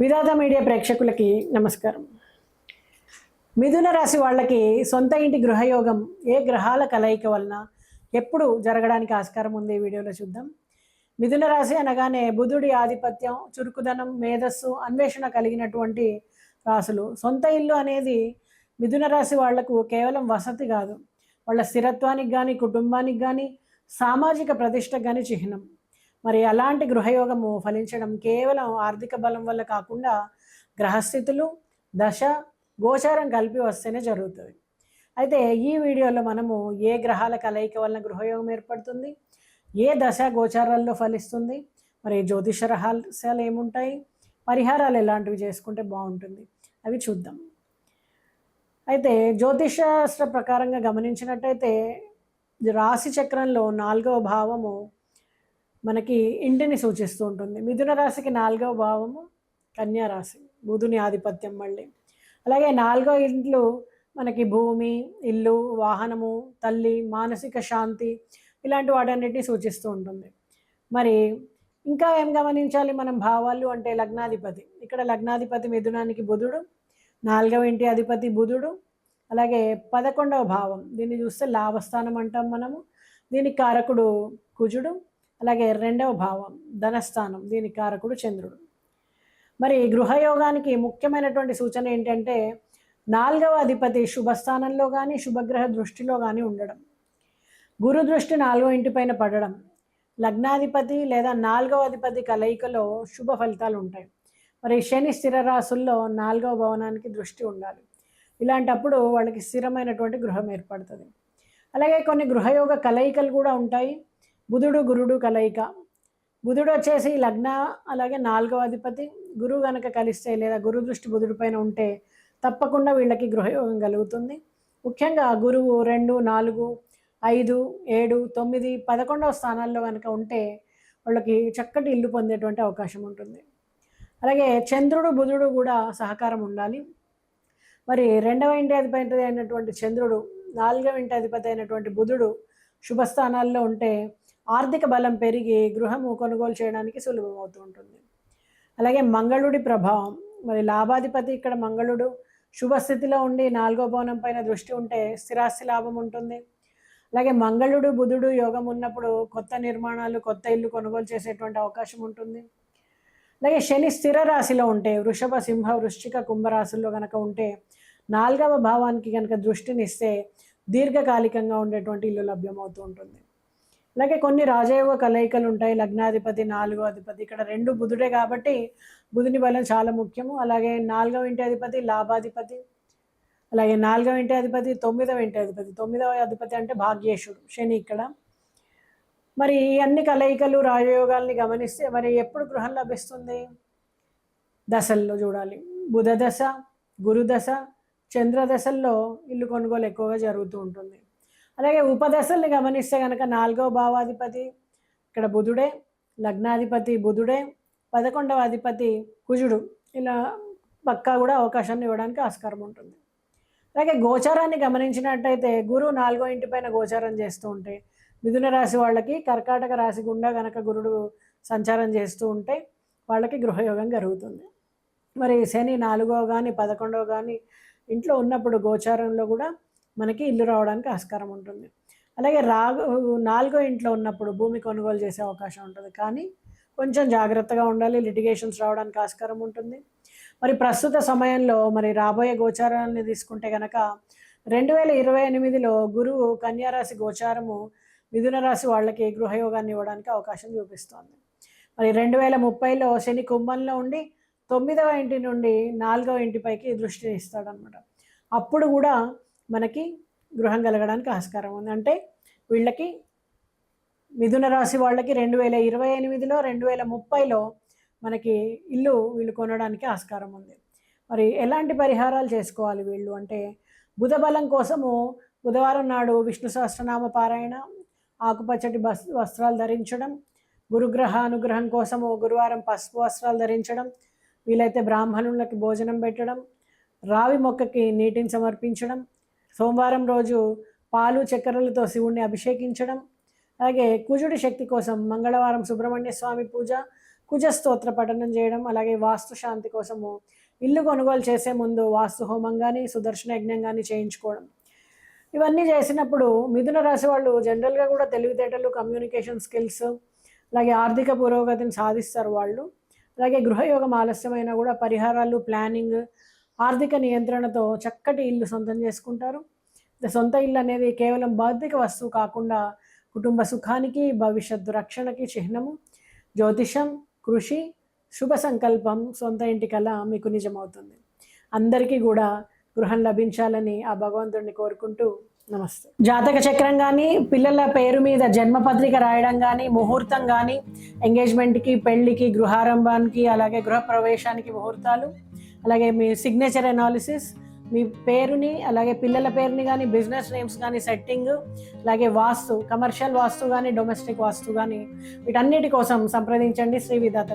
విధాత media ప్రేక్షకులకి నమస్కారం. మిథున రాశి వాళ్ళకి సొంత ఇంటి గృహయోగం ఏ గ్రహాల కలయిక వలన ఎప్పుడు జరగడానికి ఆస్కారం ఉంది ఈ వీడియోలో చూద్దాం. మిథున రాశి అనగానే బుధుడి ఆధిపత్యం చురుకుదనం మేధస్సు అన్వేషణ కలిగినటువంటి రాశులు. సొంత ఇల్లు అనేది మిథున రాశి వాళ్ళకు కేవలం వసతి కాదు. వాళ్ళ స్థిరత్వానికి కానీ కుటుంబానికి కానీ సామాజిక ప్రతిష్టకు కానీ చిహ్నం. మరి అలాంటి గృహయోగము ఫలించడం కేవలం ఆర్థిక బలం వల్ల కాకుండా గ్రహస్థితులు దశ గోచారం కలిపి వస్తేనే జరుగుతుంది. అయితే ఈ వీడియోలో మనము ఏ గ్రహాల కలయిక వలన గృహయోగం ఏర్పడుతుంది ఏ దశ గోచారాల్లో ఫలిస్తుంది మరి జ్యోతిష రహస్యాలు ఏముంటాయి పరిహారాలు ఎలాంటివి చేసుకుంటే బాగుంటుంది అవి చూద్దాం. అయితే జ్యోతిషాస్త్ర ప్రకారంగా గమనించినట్టయితే రాశి చక్రంలో నాలుగవ భావము మనకి ఇంటిని సూచిస్తూ ఉంటుంది. మిథున రాశికి నాలుగవ భావము కన్యా రాశి బుధుని ఆధిపత్యం మళ్ళీ. అలాగే నాలుగో ఇంట్లు మనకి భూమి ఇల్లు వాహనము తల్లి మానసిక శాంతి ఇలాంటి వాటన్నిటిని సూచిస్తూ ఉంటుంది. మరి ఇంకా ఏం గమనించాలి మనం భావాలు అంటే లగ్నాధిపతి. ఇక్కడ లగ్నాధిపతి మిథునానికి బుధుడు నాలుగవ ఇంటి అధిపతి బుధుడు అలాగే పదకొండవ భావం. దీన్ని చూస్తే లాభస్థానం అంటాం మనము. దీనికి కారకుడు కుజుడు అలాగే రెండవ భావం ధనస్థానం దీని కారకుడు చంద్రుడు. మరి గృహయోగానికి ముఖ్యమైనటువంటి సూచన ఏంటంటే నాలుగవ అధిపతి శుభస్థానంలో కానీ శుభగ్రహ దృష్టిలో కానీ ఉండడం. గురు దృష్టి నాలుగో ఇంటిపైన పడడం. లగ్నాధిపతి లేదా నాలుగవ అధిపతి కలయికలో శుభ ఫలితాలు ఉంటాయి. మరి శని స్థిర రాసుల్లో నాలుగవ భవనానికి దృష్టి ఉండాలి. ఇలాంటప్పుడు వాళ్ళకి స్థిరమైనటువంటి గృహం ఏర్పడుతుంది. అలాగే కొన్ని గృహయోగ కలయికలు కూడా ఉంటాయి. బుధుడు గురుడు కలయిక. బుధుడు వచ్చేసి లగ్న అలాగే నాలుగవ అధిపతి. గురువు కనుక కలిస్తే లేదా గురు దృష్టి బుధుడి పైన ఉంటే తప్పకుండా వీళ్ళకి గృహయోగం కలుగుతుంది. ముఖ్యంగా గురువు రెండు నాలుగు ఐదు ఏడు తొమ్మిది పదకొండవ స్థానాల్లో కనుక ఉంటే వాళ్ళకి చక్కటి ఇల్లు పొందేటువంటి అవకాశం ఉంటుంది. అలాగే చంద్రుడు బుధుడు కూడా సహకారం ఉండాలి. మరి రెండవ ఇంటి అధిపతి అయినటువంటి చంద్రుడు నాలుగవ ఇంటి అధిపతి అయినటువంటి బుధుడు శుభస్థానాల్లో ఉంటే ఆర్థిక బలం పెరిగి గృహము కొనుగోలు చేయడానికి సులభం అవుతూ ఉంటుంది. అలాగే మంగళుడి ప్రభావం మరి లాభాధిపతి ఇక్కడ మంగళుడు శుభస్థితిలో ఉండి నాలుగో భవనం పైన దృష్టి ఉంటే స్థిరాస్తి లాభం ఉంటుంది. అలాగే మంగళుడు బుధుడు యోగం ఉన్నప్పుడు కొత్త నిర్మాణాలు కొత్త ఇల్లు కొనుగోలు చేసేటువంటి అవకాశం ఉంటుంది. అలాగే శని స్థిర రాశిలో ఉంటే వృషభ సింహ వృశ్చిక కుంభరాశుల్లో కనుక ఉంటే నాలుగవ భావానికి కనుక దృష్టినిస్తే దీర్ఘకాలికంగా ఉండేటువంటి ఇల్లు లభ్యమవుతూ ఉంటుంది. అలాగే కొన్ని రాజయోగ కలయికలు ఉంటాయి. లగ్నాధిపతి నాలుగో అధిపతి. ఇక్కడ రెండు బుధుడే కాబట్టి బుధుని బలం చాలా ముఖ్యము. అలాగే నాలుగవ ఇంటి అధిపతి లాభాధిపతి. అలాగే నాలుగవ ఇంటి అధిపతి తొమ్మిదవ ఇంటి అధిపతి. తొమ్మిదవ అధిపతి అంటే భాగ్యేశుడు శని ఇక్కడ. మరి ఈ అన్ని కలయికలు రాజయోగాల్ని గమనిస్తే మరి ఎప్పుడు గృహం లభిస్తుంది? దశల్లో చూడాలి. బుధ దశ గురుదశ చంద్రదశల్లో చంద్ర దశల్లో ఇల్లు కొనుగోలు ఎక్కువగా జరుగుతూ ఉంటుంది. అలాగే ఉపదశల్ని గమనిస్తే కనుక నాలుగవ భావాధిపతి ఇక్కడ బుధుడే లగ్నాధిపతి బుధుడే పదకొండవ అధిపతి కుజుడు. ఇలా పక్కా కూడా అవకాశాన్ని ఇవ్వడానికి ఆస్కారం ఉంటుంది. అలాగే గోచారాన్ని గమనించినట్టయితే గురువు నాలుగో ఇంటి పైన గోచారం చేస్తూ ఉంటే మిథున రాశి వాళ్ళకి కర్కాటక రాశి గుండా గనక గురుడు సంచారం చేస్తూ ఉంటే వాళ్ళకి గృహయోగం జరుగుతుంది. మరి శని నాలుగో కానీ పదకొండవ కానీ ఇంట్లో ఉన్నప్పుడు గోచారంలో కూడా మనకి ఇల్లు రావడానికి ఆస్కారం ఉంటుంది. అలాగే రాగు నాలుగో ఇంట్లో ఉన్నప్పుడు భూమి కొనుగోలు చేసే అవకాశం ఉంటుంది. కానీ కొంచెం జాగ్రత్తగా ఉండాలి. లిటిగేషన్స్ రావడానికి ఆస్కారం ఉంటుంది. మరి ప్రస్తుత సమయంలో మరి రాబోయే గోచారాన్ని తీసుకుంటే కనుక రెండు వేల ఇరవై ఎనిమిదిలో గురువు కన్యారాశి గోచారము మిథున రాశి వాళ్ళకి గృహయోగాన్ని ఇవ్వడానికి అవకాశం చూపిస్తోంది. మరి రెండు వేల ముప్పైలో శని కుంభంలో ఉండి తొమ్మిదవ ఇంటి నుండి నాలుగవ ఇంటిపైకి దృష్టిని ఇస్తాడనమాట. అప్పుడు కూడా మనకి గృహం కలగడానికి ఆస్కారం ఉంది. అంటే వీళ్ళకి మిథున రాశి వాళ్ళకి రెండు వేల ఇరవై ఎనిమిదిలో రెండు వేల ముప్పైలో మనకి ఇల్లు వీళ్ళు కొనడానికి ఆస్కారం ఉంది. మరి ఎలాంటి పరిహారాలు చేసుకోవాలి వీళ్ళు? అంటే బుధ బలం కోసము బుధవారం నాడు విష్ణు సహస్రనామ పారాయణ ఆకుపచ్చటి బస్ వస్త్రాలు ధరించడం గురుగ్రహ అనుగ్రహం కోసము గురువారం పసుపు వస్త్రాలు ధరించడం వీలైతే బ్రాహ్మణులకి భోజనం పెట్టడం రావి మొక్కకి నీటిని సమర్పించడం సోమవారం రోజు పాలు చక్కెరలతో శివుణ్ణి అభిషేకించడం అలాగే కుజుడి శక్తి కోసం మంగళవారం సుబ్రహ్మణ్య స్వామి పూజ కుజస్తోత్ర పఠనం చేయడం అలాగే వాస్తు శాంతి కోసము ఇల్లు కొనుగోలు చేసే ముందు వాస్తు హోమం కానీ సుదర్శన యజ్ఞం కానీ చేయించుకోవడం. ఇవన్నీ చేసినప్పుడు మిథున రాశి వాళ్ళు జనరల్గా కూడా తెలివితేటలు కమ్యూనికేషన్ స్కిల్స్ అలాగే ఆర్థిక పురోగతిని సాధిస్తారు వాళ్ళు. అలాగే గృహయోగం ఆలస్యమైనా కూడా పరిహారాలు ప్లానింగ్ ఆర్థిక నియంత్రణతో చక్కటి ఇల్లు సొంతం చేసుకుంటారు. సొంత ఇల్లు అనేది కేవలం భౌతిక వస్తువు కాకుండా కుటుంబ సుఖానికి భవిష్యత్తు రక్షణకి చిహ్నము. జ్యోతిషం కృషి శుభ సంకల్పం సొంత ఇంటి కళ మీకు నిజమవుతుంది. అందరికీ కూడా గృహం లభించాలని ఆ భగవంతుడిని కోరుకుంటూ నమస్తే. జాతక చక్రం కానీ పిల్లల పేరు మీద జన్మపత్రిక రాయడం కానీ ముహూర్తం కానీ ఎంగేజ్మెంట్కి పెళ్ళికి గృహారంభానికి అలాగే గృహ ప్రవేశానికి ముహూర్తాలు అలాగే మీ సిగ్నేచర్ అనాలిసిస్ మీ పేరుని అలాగే పిల్లల పేరుని కానీ బిజినెస్ నేమ్స్ కానీ సెట్టింగ్ అలాగే వాస్తు కమర్షియల్ వాస్తు కానీ డొమెస్టిక్ వాస్తు కానీ వీటన్నిటి కోసం సంప్రదించండి శ్రీ విధాత